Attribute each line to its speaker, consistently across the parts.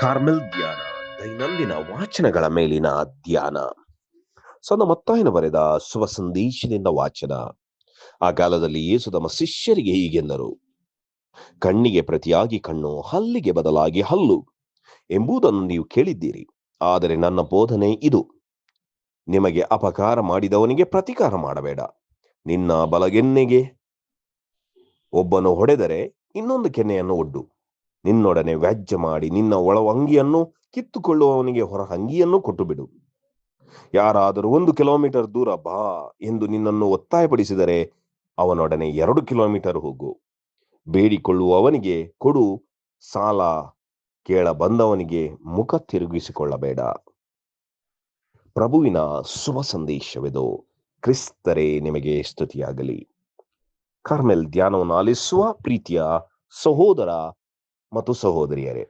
Speaker 1: Carmel ಧ್ಯಾನ, ದೈನಂದಿನ ವಾಚನಗಳ ಮೇಲಿನ ಧ್ಯಾನ. ಸೊನ್ನ ಮತ್ತಾಯನ ಬರೆದ ಶುಭ ಸಂದೇಶದಿಂದ ವಾಚನ. ಆ ಕಾಲದಲ್ಲಿ ಯೇಸು ತಮ್ಮ ಶಿಷ್ಯರಿಗೆ ಹೀಗೆಂದರು ಕಣ್ಣಿಗೆ ಪ್ರತಿಯಾಗಿ ಕಣ್ಣು, ಹಲ್ಲಿಗೆ ಬದಲಾಗಿ ಹಲ್ಲು ಎಂಬುದನ್ನು ನೀವು ಕೇಳಿದ್ದೀರಿ. ಆದರೆ ನನ್ನ ಬೋಧನೆ ಇದು. ನಿಮಗೆ ಅಪಕಾರ ಮಾಡಿದವನಿಗೆ ಪ್ರತಿಕಾರ ಮಾಡಬೇಡ. ನಿನ್ನ ಬಲಗೆನ್ನೆಗೆ ಒಬ್ಬನು ಹೊಡೆದರೆ ಇನ್ನೊಂದು ಕೆನ್ನೆಯನ್ನು ಒಡ್ಡು. ನಿನ್ನೊಡನೆ ವ್ಯಾಜ್ಯ ಮಾಡಿ ನಿನ್ನ ಒಳ ಅಂಗಿಯನ್ನು ಕಿತ್ತುಕೊಳ್ಳುವವನಿಗೆ ಹೊರ ಅಂಗಿಯನ್ನು ಕೊಟ್ಟು ಬಿಡು ಯಾರಾದರೂ ಒಂದು ಕಿಲೋಮೀಟರ್ ದೂರ ಬಾ ಎಂದು ನಿನ್ನನ್ನು ಒತ್ತಾಯಪಡಿಸಿದರೆ ಅವನೊಡನೆ ಎರಡು ಕಿಲೋಮೀಟರ್ ಹೋಗು. ಬೇಡಿಕೊಳ್ಳುವವನಿಗೆ ಕೊಡು, ಸಾಲ ಕೇಳ ಬಂದವನಿಗೆ ಮುಖ ತಿರುಗಿಸಿಕೊಳ್ಳಬೇಡ. ಪ್ರಭುವಿನ ಶುಭ ಸಂದೇಶವಿದು. ಕ್ರಿಸ್ತರೇ, ನಿಮಗೆ ಸ್ತುತಿಯಾಗಲಿ. ಕಾರ್ಮೆಲ್ ಧ್ಯಾನವನ್ನು ಆಲಿಸುವ ಪ್ರೀತಿಯ ಸಹೋದರ ಮತ್ತು ಸಹೋದರಿಯರೇ,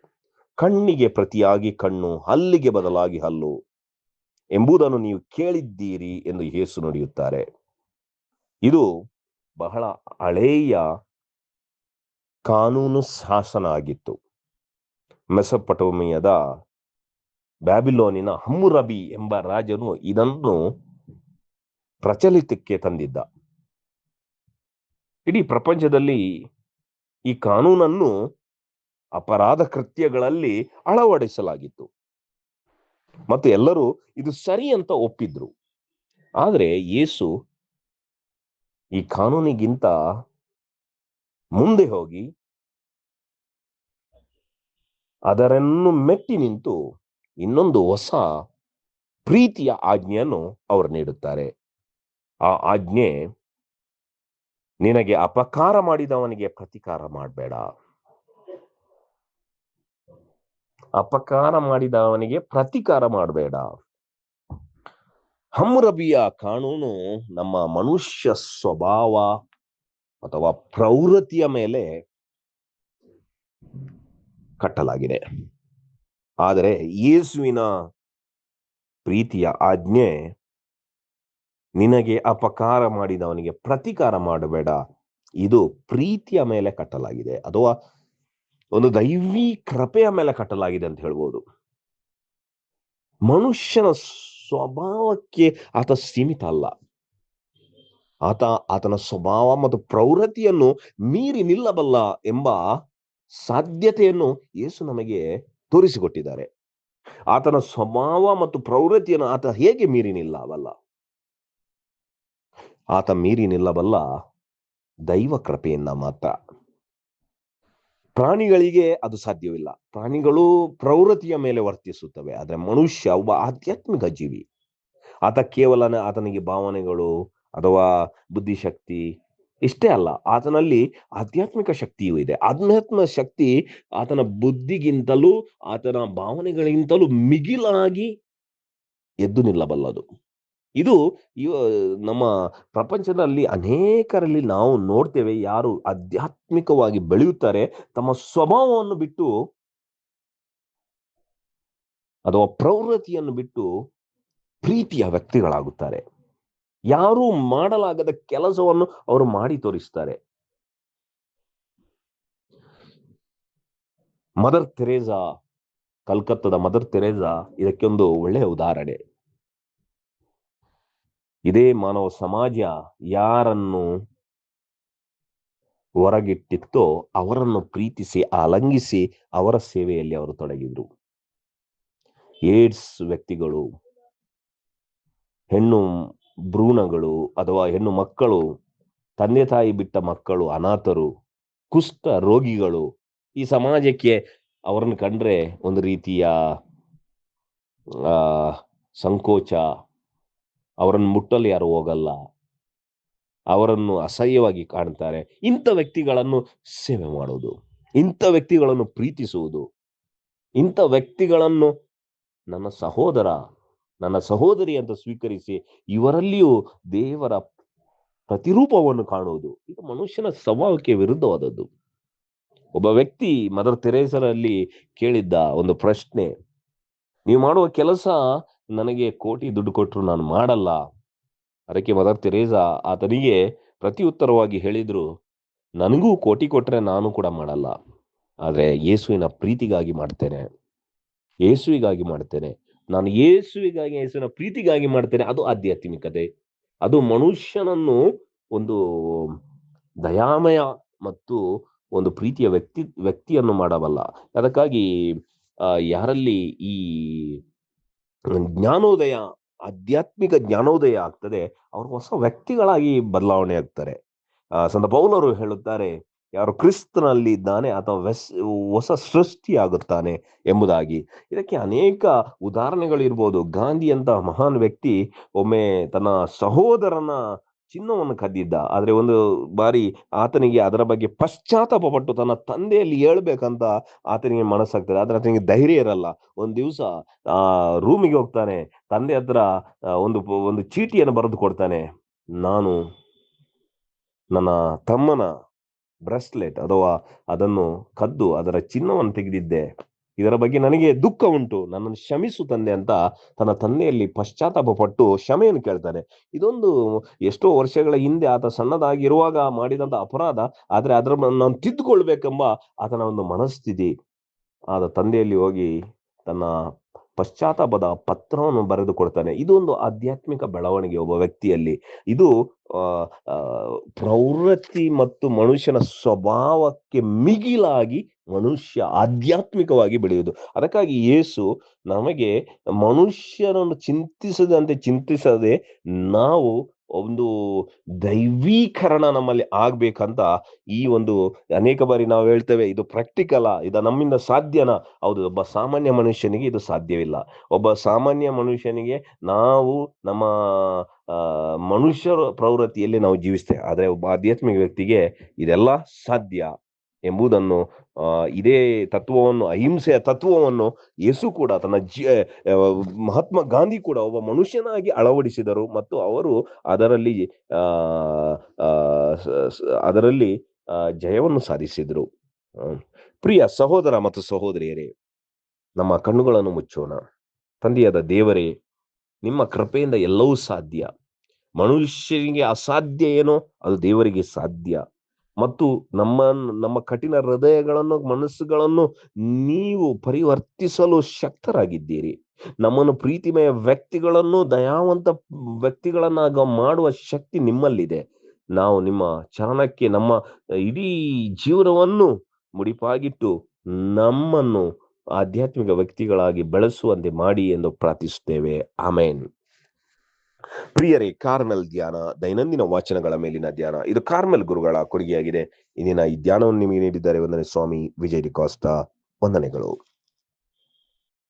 Speaker 1: ಕಣ್ಣಿಗೆ ಪ್ರತಿಯಾಗಿ ಕಣ್ಣು, ಹಲ್ಲಿಗೆ ಬದಲಾಗಿ ಹಲ್ಲು ಎಂಬುದನ್ನು ನೀವು ಕೇಳಿದ್ದೀರಿ ಎಂದು ಯೇಸು ನುಡಿಯುತ್ತಾರೆ. ಇದು ಬಹಳ ಹಳೆಯ ಕಾನೂನು ಶಾಸನ ಆಗಿತ್ತು ಮೆಸಪಟೋಮಿಯದ ಬ್ಯಾಬಿಲೋನಿನ ಹಮ್ಮುರಬಿ ಎಂಬ ರಾಜನು ಇದನ್ನು ಪ್ರಚಲಿತಕ್ಕೆ ತಂದಿದ್ದ. ಇಡೀ ಪ್ರಪಂಚದಲ್ಲಿ ಈ ಕಾನೂನನ್ನು ಅಪರಾಧ ಕೃತ್ಯಗಳಲ್ಲಿ ಅಳವಡಿಸಲಾಗಿತ್ತು. ಮತ್ತು ಎಲ್ಲರೂ ಇದು ಸರಿ ಅಂತ ಒಪ್ಪಿದ್ರು. ಆದರೆ ಯೇಸು ಈ ಕಾನೂನಿಗಿಂತ ಮುಂದೆ ಹೋಗಿ ಅದರನ್ನು ಮೆಟ್ಟಿ ನಿಂತು ಇನ್ನೊಂದು ಹೊಸ ಪ್ರೀತಿಯ ಆಜ್ಞೆಯನ್ನು ಅವರು ನೀಡುತ್ತಾರೆ. ಆ ಆಜ್ಞೆ ನಿನಗೆ ಅಪಕಾರ ಮಾಡಿದವನಿಗೆ ಪ್ರತಿಕಾರ ಮಾಡಬೇಡ. ಅಪಕಾರ ಮಾಡಿದವನಿಗೆ ಪ್ರತಿಕಾರ ಮಾಡಬೇಡ. ಹಮ್ರಬಿಯ ಕಾನೂನು ನಮ್ಮ ಮನುಷ್ಯ ಸ್ವಭಾವ ಅಥವಾ ಪ್ರವೃತ್ತಿಯ ಮೇಲೆ ಕಟ್ಟಲಾಗಿದೆ. ಆದರೆ ಯೇಸುವಿನ ಪ್ರೀತಿಯ ಆಜ್ಞೆ ನಿನಗೆ ಅಪಕಾರ ಮಾಡಿದವನಿಗೆ ಪ್ರತಿಕಾರ ಮಾಡಬೇಡ. ಇದು ಪ್ರೀತಿಯ ಮೇಲೆ ಕಟ್ಟಲಾಗಿದೆ. ಅಥವಾ ಒಂದು ದೈವಿ ಕೃಪೆಯ ಮೇಲೆ ಕಟ್ಟಲಾಗಿದೆ ಅಂತ ಹೇಳ್ಬೋದು. ಮನುಷ್ಯನ ಸ್ವಭಾವಕ್ಕೆ ಆತ ಸೀಮಿತ ಅಲ್ಲ. ಆತ, ಆತನ ಸ್ವಭಾವ ಮತ್ತು ಪ್ರವೃತ್ತಿಯನ್ನು ಮೀರಿ ನಿಲ್ಲಬಲ್ಲ ಎಂಬ ಸಾಧ್ಯತೆಯನ್ನು ಯೇಸು ನಮಗೆ ತೋರಿಸಿಕೊಟ್ಟಿದ್ದಾರೆ. ಆತನ ಸ್ವಭಾವ ಮತ್ತು ಪ್ರವೃತ್ತಿಯನ್ನು ಆತ ಹೇಗೆ ಮೀರಿ ನಿಲ್ಲಬಲ್ಲ? ಆತ ಮೀರಿ ನಿಲ್ಲಬಲ್ಲ ದೈವ ಕೃಪೆಯಿಂದ ಮಾತ್ರ. ಪ್ರಾಣಿಗಳಿಗೆ ಅದು ಸಾಧ್ಯವಿಲ್ಲ. ಪ್ರಾಣಿಗಳು ಪ್ರವೃತ್ತಿಯ ಮೇಲೆ ವರ್ತಿಸುತ್ತವೆ. ಆದ್ರೆ ಮನುಷ್ಯ ಒಬ್ಬ ಆಧ್ಯಾತ್ಮಿಕ ಜೀವಿ. ಆತ ಕೇವಲ ಆತನಿಗೆ ಭಾವನೆಗಳು ಅಥವಾ ಬುದ್ಧಿಶಕ್ತಿ ಇಷ್ಟೇ ಅಲ್ಲ. ಆತನಲ್ಲಿ ಆಧ್ಯಾತ್ಮಿಕ ಶಕ್ತಿಯೂ ಇದೆ. ಆಧ್ಯಾತ್ಮ ಶಕ್ತಿ ಆತನ ಬುದ್ಧಿಗಿಂತಲೂ, ಆತನ ಭಾವನೆಗಳಿಗಿಂತಲೂ ಮಿಗಿಲಾಗಿ ಎದ್ದು ನಿಲ್ಲಬಲ್ಲದು. ಇದು ನಮ್ಮ ಪ್ರಪಂಚದಲ್ಲಿ ಅನೇಕರಲ್ಲಿ ನಾವು ನೋಡ್ತೇವೆ ಯಾರು ಆಧ್ಯಾತ್ಮಿಕವಾಗಿ ಬೆಳೆಯುತ್ತಾರೆ, ತಮ್ಮ ಸ್ವಭಾವವನ್ನು ಬಿಟ್ಟು ಅಥವಾ ಪ್ರವೃತ್ತಿಯನ್ನು ಬಿಟ್ಟು ಪ್ರೀತಿಯ ವ್ಯಕ್ತಿಗಳಾಗುತ್ತಾರೆ. ಯಾರು ಮಾಡಲಾಗದ ಕೆಲಸವನ್ನು ಅವರು ಮಾಡಿ ತೋರಿಸ್ತಾರೆ. ಮದರ್ ತೆರೇಸಾ, ಕಲ್ಕತ್ತದ ಮದರ್ ತೆರೇಜಾ ಇದಕ್ಕೆ ಒಂದು ಒಳ್ಳೆಯ ಉದಾಹರಣೆ. ಇದೇ ಮಾನವ ಸಮಾಜ ಯಾರನ್ನು ಹೊರಗಿಟ್ಟಿತ್ತೋ ಅವರನ್ನು ಪ್ರೀತಿಸಿ, ಆಲಂಗಿಸಿ ಅವರ ಸೇವೆಯಲ್ಲಿ ಅವರು ತೊಡಗಿದ್ರು. ಏಡ್ಸ್ ವ್ಯಕ್ತಿಗಳು, ಹೆಣ್ಣು ಭ್ರೂಣಗಳು ಅಥವಾ ಹೆಣ್ಣು ಮಕ್ಕಳು, ತಂದೆ ತಾಯಿ ಬಿಟ್ಟ ಮಕ್ಕಳು, ಅನಾಥರು, ಕುಷ್ಠ ರೋಗಿಗಳು ಈ ಸಮಾಜಕ್ಕೆ ಅವರನ್ನು ಕಂಡ್ರೆ ಒಂದು ರೀತಿಯ ಸಂಕೋಚ ಅವರನ್ನು ಮುಟ್ಟಲು ಯಾರು ಹೋಗಲ್ಲ. ಅವರನ್ನು ಅಸಹ್ಯವಾಗಿ ಕಾಣ್ತಾರೆ. ಇಂಥ ವ್ಯಕ್ತಿಗಳನ್ನು ಸೇವೆ ಮಾಡುವುದು. ಇಂಥ ವ್ಯಕ್ತಿಗಳನ್ನು ಪ್ರೀತಿಸುವುದು. ಇಂಥ ವ್ಯಕ್ತಿಗಳನ್ನು ನನ್ನ ಸಹೋದರ, ನನ್ನ ಸಹೋದರಿ ಅಂತ ಸ್ವೀಕರಿಸಿ ಇವರಲ್ಲಿಯೂ ದೇವರ ಪ್ರತಿರೂಪವನ್ನು ಕಾಣುವುದು. ಇದು ಮನುಷ್ಯನ ಸ್ವಭಾವಕ್ಕೆ ವಿರುದ್ಧವಾದದ್ದು. ಒಬ್ಬ ವ್ಯಕ್ತಿ ಮದರ್ ತೆರೇಸರಲ್ಲಿ ಕೇಳಿದ್ದ ಒಂದು ಪ್ರಶ್ನೆ, ನೀವು ಮಾಡುವ ಕೆಲಸ ನನಗೆ ಕೋಟಿ ದುಡ್ಡು ಕೊಟ್ಟರು ನಾನು ಮಾಡಲ್ಲ. ಅದಕ್ಕೆ ಮದರ್ ತೆರೇಸಾ ಆತನಿಗೆ ಪ್ರತಿ ಉತ್ತರವಾಗಿ ಹೇಳಿದ್ರು, ನನಗೂ ಕೋಟಿ ಕೊಟ್ಟರೆ ನಾನು ಕೂಡ ಮಾಡಲ್ಲ. ಆದರೆ ಯೇಸುವಿನ ಪ್ರೀತಿಗಾಗಿ ಮಾಡ್ತೇನೆ. ಯೇಸುವಿಗಾಗಿ ಮಾಡ್ತೇನೆ. ನಾನು ಯೇಸುವಿಗಾಗಿ, ಯೇಸುವಿನ ಪ್ರೀತಿಗಾಗಿ ಮಾಡ್ತೇನೆ. ಅದು ಆಧ್ಯಾತ್ಮಿಕತೆ. ಅದು ಮನುಷ್ಯನನ್ನು ಒಂದು ದಯಾಮಯ ಮತ್ತು ಒಂದು ಪ್ರೀತಿಯ ವ್ಯಕ್ತಿ, ವ್ಯಕ್ತಿಯನ್ನು ಮಾಡಬಲ್ಲ. ಅದಕ್ಕಾಗಿ ಯಾರಲ್ಲಿ ಈ ಜ್ಞಾನೋದಯ, ಆಧ್ಯಾತ್ಮಿಕ ಜ್ಞಾನೋದಯ ಆಗ್ತದೆ. ಅವರು ಹೊಸ ವ್ಯಕ್ತಿಗಳಾಗಿ ಬದಲಾವಣೆ ಆಗ್ತಾರೆ. ಸಂತ ಪೌಲರು ಹೇಳುತ್ತಾರೆ, ಯಾರು ಕ್ರಿಸ್ತನಲ್ಲಿ ಇದ್ದಾನೆ ಅಥವಾ ವೆಸ್, ಹೊಸ ಸೃಷ್ಟಿಯಾಗುತ್ತಾನೆ ಎಂಬುದಾಗಿ. ಇದಕ್ಕೆ ಅನೇಕ ಉದಾಹರಣೆಗಳು ಇರ್ಬೋದು ಗಾಂಧಿ ಅಂತ ಮಹಾನ್ ವ್ಯಕ್ತಿ, ಒಮ್ಮೆ ತನ್ನ ಸಹೋದರನ ಚಿನ್ನವನ್ನು ಕದ್ದಿದ್ದ. ಆದರೆ ಒಂದು ಬಾರಿ ಆತನಿಗೆ ಅದರ ಬಗ್ಗೆ ಪಶ್ಚಾತ್ತಾಪ ಪಟ್ಟು ತನ್ನ ತಂದೆಯಲ್ಲಿ ಹೇಳ್ಬೇಕಂತ ಆತನಿಗೆ ಮನಸ್ಸಾಗ್ತದೆ. ಆದರೆ ಆತನಿಗೆ ಧೈರ್ಯ ಇರಲ್ಲ. ಒಂದು ದಿವಸ, ಆ ರೂಮಿಗೆ ಹೋಗ್ತಾನೆ. ತಂದೆ ಹತ್ರ ಒಂದು ಒಂದು ಚೀಟಿಯನ್ನು ಬರೆದು ಕೊಡ್ತಾನೆ. ನಾನು ನನ್ನ ತಮ್ಮನ ಬ್ರೆಸ್ಲೆಟ್ ಅಥವಾ ಅದನ್ನು ಕದ್ದು, ಅದರ ಚಿನ್ನವನ್ನು ತೆಗೆದಿದ್ದೆ. ಇದರ ಬಗ್ಗೆ ನನಗೆ ದುಃಖ ಉಂಟು. ನನ್ನನ್ನು ಶಮಿಸು ತಂದೆ ಅಂತ ತನ್ನ ತಂದೆಯಲ್ಲಿ ಪಶ್ಚಾತ್ತಾಪ ಪಟ್ಟು ಕ್ಷಮೆಯನ್ನು ಕೇಳ್ತಾನೆ. ಇದೊಂದು ಎಷ್ಟೋ ವರ್ಷಗಳ ಹಿಂದೆ ಆತ ಸಣ್ಣದಾಗಿರುವಾಗ ಮಾಡಿದಂತ ಅಪರಾಧ. ಆದ್ರೆ ಅದರ ನಾನು ತಿದ್ದುಕೊಳ್ಬೇಕೆಂಬ ಆತನ ಒಂದು ಮನಸ್ಥಿತಿ. ಆದ ತಂದೆಯಲ್ಲಿ ಹೋಗಿ ತನ್ನ ಪಶ್ಚಾತ್ತಾಪದ ಪತ್ರವನ್ನು ಬರೆದು ಕೊಡ್ತಾನೆ ಇದೊಂದು ಆಧ್ಯಾತ್ಮಿಕ ಬೆಳವಣಿಗೆ ಒಬ್ಬ ವ್ಯಕ್ತಿಯಲ್ಲಿ. ಇದು ಪ್ರವೃತ್ತಿ ಮತ್ತು ಮನುಷ್ಯನ ಸ್ವಭಾವಕ್ಕೆ ಮಿಗಿಲಾಗಿ ಮನುಷ್ಯ ಆಧ್ಯಾತ್ಮಿಕವಾಗಿ ಬೆಳೆಯುವುದು. ಅದಕ್ಕಾಗಿ ಯೇಸು ನಮಗೆ ಮನುಷ್ಯನನ್ನು ಚಿಂತಿಸದಂತೆ ಚಿಂತಿಸದೆ ನಾವು ಒಂದು ದೈವೀಕರಣ ನಮ್ಮಲ್ಲಿ ಆಗ್ಬೇಕಂತ ಈ ಒಂದು ಅನೇಕ ಬಾರಿ ನಾವು ಹೇಳ್ತೇವೆ, ಇದು ಪ್ರಾಕ್ಟಿಕಲ ಇದು ನಮ್ಮಿಂದ ಸಾಧ್ಯನಾ? ಹೌದು, ಒಬ್ಬ ಸಾಮಾನ್ಯ ಮನುಷ್ಯನಿಗೆ ಇದು ಸಾಧ್ಯವಿಲ್ಲ. ಒಬ್ಬ ಸಾಮಾನ್ಯ ಮನುಷ್ಯನಿಗೆ ನಾವು ನಮ್ಮ ಮನುಷ್ಯರ ಪ್ರವೃತ್ತಿಯಲ್ಲಿ ನಾವು ಜೀವಿಸ್ತೇವೆ. ಆದರೆ ಒಬ್ಬ ಆಧ್ಯಾತ್ಮಿಕ ವ್ಯಕ್ತಿಗೆ ಇದೆಲ್ಲ ಸಾಧ್ಯ. ಎಂಬುದನ್ನು ಇದೇ ತತ್ವವನ್ನು, ಅಹಿಂಸೆಯ ತತ್ವವನ್ನು ಯೇಸು ಕೂಡ ತನ್ನ ಜಿ ಮಹಾತ್ಮ ಗಾಂಧಿ ಕೂಡ ಒಬ್ಬ ಮನುಷ್ಯನಾಗಿ ಅಳವಡಿಸಿದರು. ಮತ್ತು ಅವರು ಅದರಲ್ಲಿ ಅದರಲ್ಲಿ ಜಯವನ್ನು ಸಾಧಿಸಿದರು. ಪ್ರಿಯ ಸಹೋದರ ಮತ್ತು ಸಹೋದರಿಯರೇ, ನಮ್ಮ ಕಣ್ಣುಗಳನ್ನು ಮುಚ್ಚೋಣ. ತಂದೆಯಾದ ದೇವರೇ, ನಿಮ್ಮ ಕೃಪೆಯಿಂದ ಎಲ್ಲವೂ ಸಾಧ್ಯ. ಮನುಷ್ಯನಿಗೆ ಅಸಾಧ್ಯ ಏನೋ, ಅದು ದೇವರಿಗೆ ಸಾಧ್ಯ. ಮತ್ತು ನಮ್ಮ ನಮ್ಮ ಕಠಿಣ ಹೃದಯಗಳನ್ನು, ಮನಸ್ಸುಗಳನ್ನು ನೀವು ಪರಿವರ್ತಿಸಲು ಶಕ್ತರಾಗಿದ್ದೀರಿ. ನಮ್ಮನ್ನು ಪ್ರೀತಿಮಯ ವ್ಯಕ್ತಿಗಳನ್ನು, ದಯಾವಂತ ವ್ಯಕ್ತಿಗಳನ್ನಾಗ ಮಾಡುವ ಶಕ್ತಿ ನಿಮ್ಮಲ್ಲಿದೆ. ನಾವು ನಿಮ್ಮ ಚರಣಕ್ಕೆ, ನಮ್ಮ ಇಡೀ ಜೀವನವನ್ನು ಮುಡಿಪಾಗಿಟ್ಟು ನಮ್ಮನ್ನು ಆಧ್ಯಾತ್ಮಿಕ ವ್ಯಕ್ತಿಗಳಾಗಿ ಬೆಳೆಸುವಂತೆ ಮಾಡಿ ಎಂದು ಪ್ರಾರ್ಥಿಸುತ್ತೇವೆ. ಆಮೇನ್. ಪ್ರಿಯರೇ, ಕಾರ್ಮೆಲ್ ಧ್ಯಾನ, ದೈನಂದಿನ ವಾಚನಗಳ ಮೇಲಿನ ಧ್ಯಾನ, ಇದು ಕಾರ್ಮೆಲ್ ಗುರುಗಳ ಕೊಡುಗೆಯಾಗಿದೆ. ಇಂದಿನ ಈ ಧ್ಯಾನವನ್ನು ನಿಮಗೆ ನೀಡಿದ್ದಾರೆ ವಂದನೆ ಸ್ವಾಮಿ, ವಿಜಯ್ ಡಿಕಾಸ್ಟಾ ವಂದನೆಗಳು.